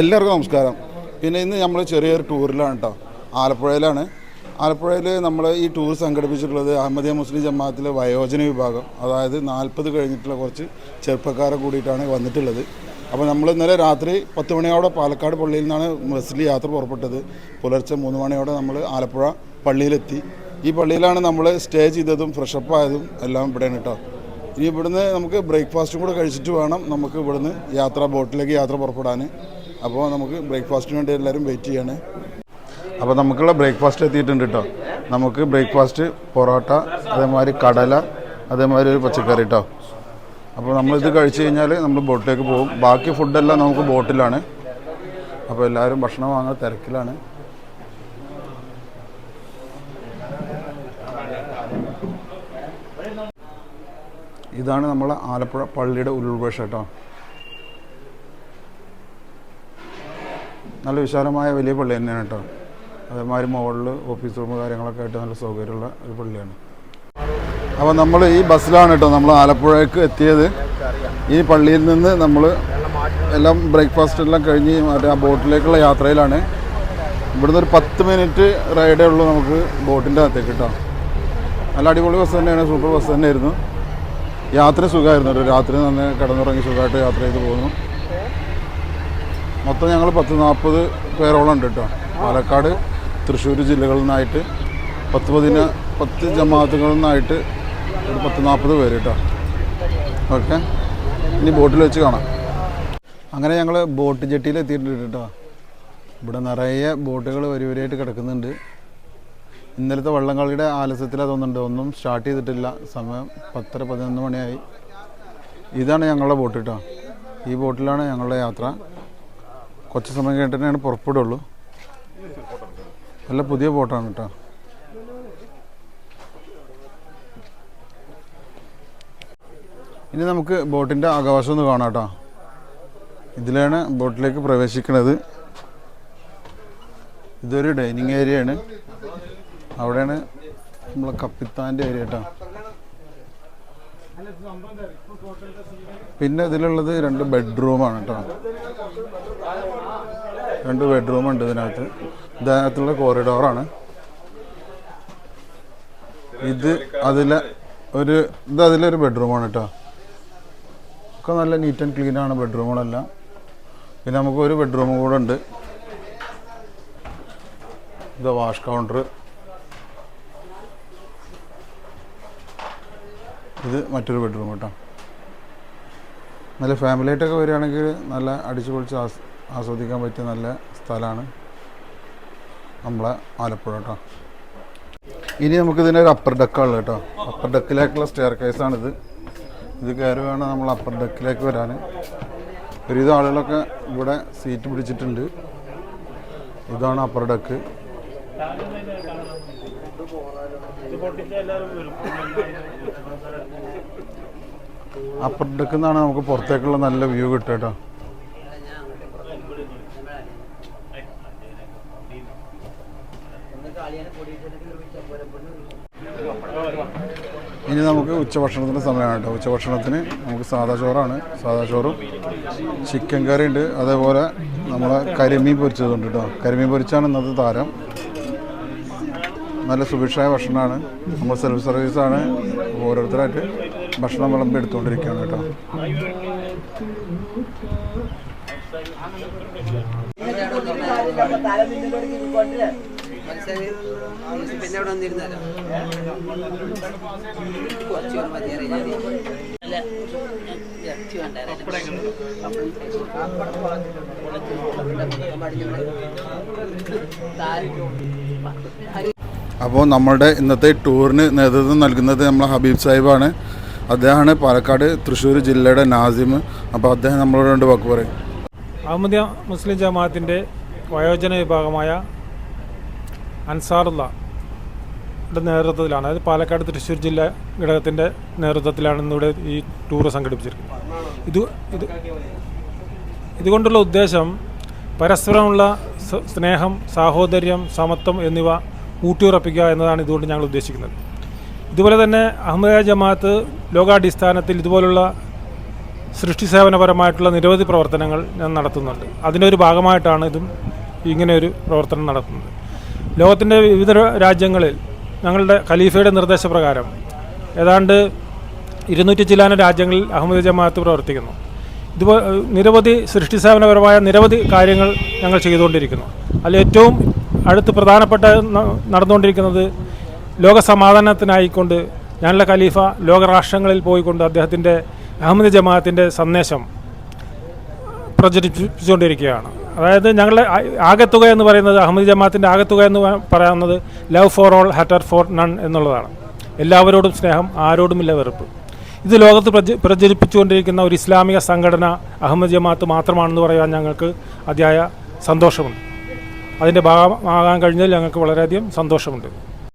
എല്ലാവർക്കും നമസ്കാരം. പിന്നെ ഇന്ന് നമ്മൾ ചെറിയൊരു ടൂറിലാണ് കേട്ടോ ആലപ്പുഴയിലാണ്. ആലപ്പുഴയിൽ നമ്മൾ ഈ ടൂർ സംഘടിപ്പിച്ചിട്ടുള്ളത് അഹമ്മദിയ മുസ്ലിം ജമാഅത്തിലെ വയോജന വിഭാഗം. അതായത് നാൽപ്പത് കഴിഞ്ഞിട്ടുള്ള കുറച്ച് ചെറുപ്പക്കാരെ കൂടിയിട്ടാണ് വന്നിട്ടുള്ളത്. അപ്പോൾ നമ്മൾ ഇന്നലെ രാത്രി പത്ത് മണിയോടെ പാലക്കാട് പള്ളിയിൽ നിന്നാണ് ബസ്സിൽ യാത്ര പുറപ്പെട്ടത്. പുലർച്ചെ മൂന്ന് മണിയോടെ നമ്മൾ ആലപ്പുഴ പള്ളിയിലെത്തി. ഈ പള്ളിയിലാണ് നമ്മൾ സ്റ്റേ ചെയ്തതും ഫ്രഷപ്പ് ആയതും എല്ലാം ഇവിടെയാണ് കേട്ടോ ഇനി ഇവിടുന്ന് നമുക്ക് ബ്രേക്ക്ഫാസ്റ്റും കൂടെ കഴിച്ചിട്ട് വേണം നമുക്ക് ഇവിടുന്ന് യാത്ര ബോട്ടിലേക്ക് യാത്ര പുറപ്പെടാൻ അപ്പോൾ നമുക്ക് ബ്രേക്ക്ഫാസ്റ്റിന് വേണ്ടി എല്ലാവരും വെയിറ്റ് ചെയ്യാണ്. അപ്പോൾ നമുക്കുള്ള ബ്രേക്ക്ഫാസ്റ്റ് എത്തിയിട്ടുണ്ട് കേട്ടോ നമുക്ക് ബ്രേക്ക്ഫാസ്റ്റ് പൊറോട്ട അതേമാതിരി കടല അതേമാതിരി ഒരു പച്ചക്കറി കേട്ടോ അപ്പോൾ നമ്മളിത് കഴിച്ച് കഴിഞ്ഞാൽ നമ്മൾ ബോട്ടിലേക്ക് പോകും. ബാക്കി ഫുഡെല്ലാം നമുക്ക് ബോട്ടിലാണ്. അപ്പോൾ എല്ലാവരും ഭക്ഷണം വാങ്ങാൻ തിരക്കിലാണ്. ഇതാണ് നമ്മളെ ആലപ്പുഴ പള്ളിയുടെ ഉൾവശം കേട്ടോ നല്ല വിശാലമായ വലിയ പള്ളി തന്നെയാണ് കേട്ടോ. അതേമാതിരി മുകളിൽ ഓഫീസ് റൂം കാര്യങ്ങളൊക്കെ ആയിട്ട് നല്ല സൗകര്യമുള്ള ഒരു പള്ളിയാണ്. അപ്പോൾ നമ്മൾ ഈ ബസ്സിലാണ് കേട്ടോ നമ്മൾ ആലപ്പുഴയ്ക്ക് എത്തിയത്. ഈ പള്ളിയിൽ നിന്ന് നമ്മൾ എല്ലാം ബ്രേക്ക്ഫാസ്റ്റ് എല്ലാം കഴിഞ്ഞ് മറ്റേ ആ ബോട്ടിലേക്കുള്ള യാത്രയിലാണ്. ഇവിടുന്ന് ഒരു പത്ത് മിനിറ്റ് റൈഡേ ഉള്ളൂ നമുക്ക് ബോട്ടിന്റെ അകത്തേക്ക് കേട്ടോ. നല്ല അടിപൊളി ബസ് തന്നെയാണ് സൂപ്പർ ബസ് തന്നെയായിരുന്നു. യാത്ര സുഖമായിരുന്നു രാത്രി തന്നെ കിടന്നുറങ്ങി സുഖമായിട്ട് യാത്ര ചെയ്ത് പോകുന്നു. മൊത്തം ഞങ്ങൾ പത്ത് നാൽപ്പത് പേരോളം ഉണ്ട് കേട്ടോ പാലക്കാട് തൃശ്ശൂർ ജില്ലകളിൽ നിന്നായിട്ട് പത്ത് പതിന പത്ത് ജമാഅത്തുകളിൽ നിന്നായിട്ട് ഒരു പത്ത് നാൽപ്പത് പേര് കേട്ടോ ഓക്കെ. ഇനി ബോട്ടിൽ വെച്ച് കാണാം. അങ്ങനെ ഞങ്ങൾ ബോട്ട് ജെട്ടിയിൽ എത്തിയിട്ടുണ്ട് കേട്ടോ ഇവിടെ നിറയെ ബോട്ടുകൾ വരി കിടക്കുന്നുണ്ട്. ഇന്നലത്തെ വള്ളംകളിയുടെ ആലസ്യത്തിൽ അതൊന്നുണ്ട് ഒന്നും സ്റ്റാർട്ട് ചെയ്തിട്ടില്ല. സമയം പത്തര പതിനൊന്ന് മണിയായി. ഇതാണ് ഞങ്ങളുടെ ബോട്ട് കേട്ടോ ഈ ബോട്ടിലാണ് ഞങ്ങളുടെ യാത്ര. കുറച്ച് സമയം കഴിഞ്ഞിട്ടാണ് പുറപ്പെടുള്ളൂ. നല്ല പുതിയ ബോട്ടാണ് കേട്ടോ. ഇനി നമുക്ക് ബോട്ടിന്റെ ആകാശം ഒന്ന് കാണാം കേട്ടോ. ഇതിലാണ് ബോട്ടിലേക്ക് പ്രവേശിക്കുന്നത്. ഇതൊരു ഡൈനിങ് ഏരിയയാണ്. അവിടെയാണ് നമ്മളെ കപ്പിത്താന്റെ ഏരിയ കേട്ടോ. പിന്നെ ഇതിലുള്ളത് രണ്ട് ബെഡ്റൂമാണ് കേട്ടോ. രണ്ട് ബെഡ്റൂം ഉണ്ട് ഇതിനകത്ത്. ഇതിനകത്തുള്ള കോറിഡോറാണ്. ഇത് അതിലെ ഒരു ഇത് അതിലൊരു ബെഡ്റൂമാണ് കേട്ടോ. ഒക്കെ നല്ല നീറ്റ് ആൻഡ് ക്ലീൻ ആണ് ബെഡ്റൂമുകളെല്ലാം. പിന്നെ നമുക്ക് ഒരു ബെഡ്റൂം കൂടെ ഉണ്ട്. ഇത് വാഷ് കൗണ്ടർ. ഇത് മറ്റൊരു ബെഡ്റൂം കേട്ടോ നല്ല ഫാമിലി ആയിട്ടൊക്കെ വരികയാണെങ്കിൽ നല്ല അടിച്ചു പൊളിച്ച് ആസ് ആസ്വദിക്കാൻ പറ്റിയ നല്ല സ്ഥലമാണ് നമ്മളെ ആലപ്പുഴ കേട്ടോ ഇനി നമുക്ക് ഒരു അപ്പർ ഡെക്കാണുള്ളത് കേട്ടോ അപ്പർ ഡെക്കിലേക്കുള്ള സ്റ്റെയർ കേസാണിത് ഇത് കയറി വേണം നമ്മൾ അപ്പർ ഡെക്കിലേക്ക് വരാൻ. ഒരുവിധം ആളുകളൊക്കെ ഇവിടെ സീറ്റ് പിടിച്ചിട്ടുണ്ട്. ഇതാണ് അപ്പർ ഡെക്ക് അപ്പർ ഡെക്കിൽ നിന്നാണ് നമുക്ക് പുറത്തേക്കുള്ള നല്ല വ്യൂ കിട്ടുക കേട്ടോ. ഇനി നമുക്ക് ഉച്ചഭക്ഷണത്തിന്റെ സമയമാണ് കേട്ടോ. ഉച്ചഭക്ഷണത്തിന് നമുക്ക് സാദാ ചോറാണ്. സാദാ ചോറും ചിക്കൻ കറി ഉണ്ട് അതേപോലെ നമ്മളെ കരിമീൻ പൊരിച്ചതുണ്ട് കേട്ടോ. കരിമീൻ പൊരിച്ചാണ് ഇന്നത്തെ താരം. നല്ല സുഭിക്ഷമായ ഭക്ഷണമാണ്. നമ്മൾ സെൽഫ് സർവീസാണ് ഓരോരുത്തരായിട്ട് ഭക്ഷണം വിളമ്പി എടുത്തുകൊണ്ടിരിക്കുകയാണ് കേട്ടോ. പിന്നെ അവിടെ അപ്പോൾ നമ്മുടെ ഇന്നത്തെ ടൂറിന് നേതൃത്വം നൽകുന്നത് നമ്മളെ ഹബീബ് സാഹിബാണ്. അദ്ദേഹമാണ് പാലക്കാട് തൃശ്ശൂർ ജില്ലയുടെ നാസിം. അപ്പോൾ അദ്ദേഹം നമ്മളോട് രണ്ട് വാക്ക് പറയും. അഹമ്മദിയ മുസ്ലിം ജമാഅത്തിന്റെ വയോജന വിഭാഗമായ അൻസാറുള്ള നേതൃത്വത്തിലാണ് അതായത് പാലക്കാട് തൃശ്ശൂർ ജില്ല ഘടകത്തിന്റെ നേതൃത്വത്തിലാണ് ഇന്നിവിടെ ഈ ടൂർ സംഘടിപ്പിച്ചിരിക്കുന്നത്. ഇത് ഇത് ഇതുകൊണ്ടുള്ള ഉദ്ദേശം പരസ്പരമുള്ള സ്നേഹം സാഹോദര്യം സമത്വം എന്നിവ ഊട്ടിയുറപ്പിക്കുക എന്നതാണ് ഇതുകൊണ്ട് ഞങ്ങൾ ഉദ്ദേശിക്കുന്നത്. ഇതുപോലെ തന്നെ അഹമ്മദ ജമാഅത്ത് ലോകാടിസ്ഥാനത്തിൽ ഇതുപോലുള്ള സൃഷ്ടി സേവനപരമായിട്ടുള്ള നിരവധി പ്രവർത്തനങ്ങൾ ഞാൻ നടത്തുന്നുണ്ട്. അതിന്റെ ഒരു ഭാഗമായിട്ടാണ് ഇതും ഇങ്ങനെയൊരു പ്രവർത്തനം നടത്തുന്നത് ലോകത്തിന്റെ വിവിധ രാജ്യങ്ങളിൽ ഞങ്ങളുടെ ഖലീഫയുടെ നിർദ്ദേശപ്രകാരം ഏതാണ്ട് ഇരുന്നൂറ്റി ചില്ലാനം രാജ്യങ്ങളിൽ അഹമ്മദ് ജമാഅത്ത് പ്രവർത്തിക്കുന്നു. ഇതുപോലെ നിരവധി സൃഷ്ടി സേവനപരമായ നിരവധി കാര്യങ്ങൾ ഞങ്ങൾ ചെയ്തുകൊണ്ടിരിക്കുന്നു. അതിൽ ഏറ്റവും അടുത്ത് പ്രധാനപ്പെട്ട നടന്നുകൊണ്ടിരിക്കുന്നത് ലോക സമാധാനത്തിനായിക്കൊണ്ട് ഞാനുള്ള ഖലീഫ ലോകരാഷ്ട്രങ്ങളിൽ പോയിക്കൊണ്ട് അദ്ദേഹത്തിന്റെ അഹമ്മദ് ജമാഅത്തിന്റെ സന്ദേശം പ്രചരിപ്പിച്ചുകൊണ്ടിരിക്കുകയാണ്. അതായത് ഞങ്ങളുടെ ആകത്തുക എന്ന് പറയുന്നത് അഹമ്മദ് ജമാഅത്തിന്റെ ആകെത്തുക എന്ന് പറയുന്നത് love for all hatred for none എന്നുള്ളതാണ്. എല്ലാവരോടും സ്നേഹം ആരോടുമില്ല വെറുപ്പ്. ഇത് ലോകത്ത് പ്രച പ്രചരിപ്പിച്ചുകൊണ്ടിരിക്കുന്ന ഒരു ഇസ്ലാമിക സംഘടന അഹമ്മദ് ജമാഅത്ത് മാത്രമാണെന്ന് പറയാൻ ഞങ്ങൾക്ക് അതിയായ സന്തോഷമുണ്ട്. അതിന്റെ ഭാഗമാകാൻ കഴിഞ്ഞതിൽ ഞങ്ങൾക്ക് വളരെയധികം സന്തോഷമുണ്ട്.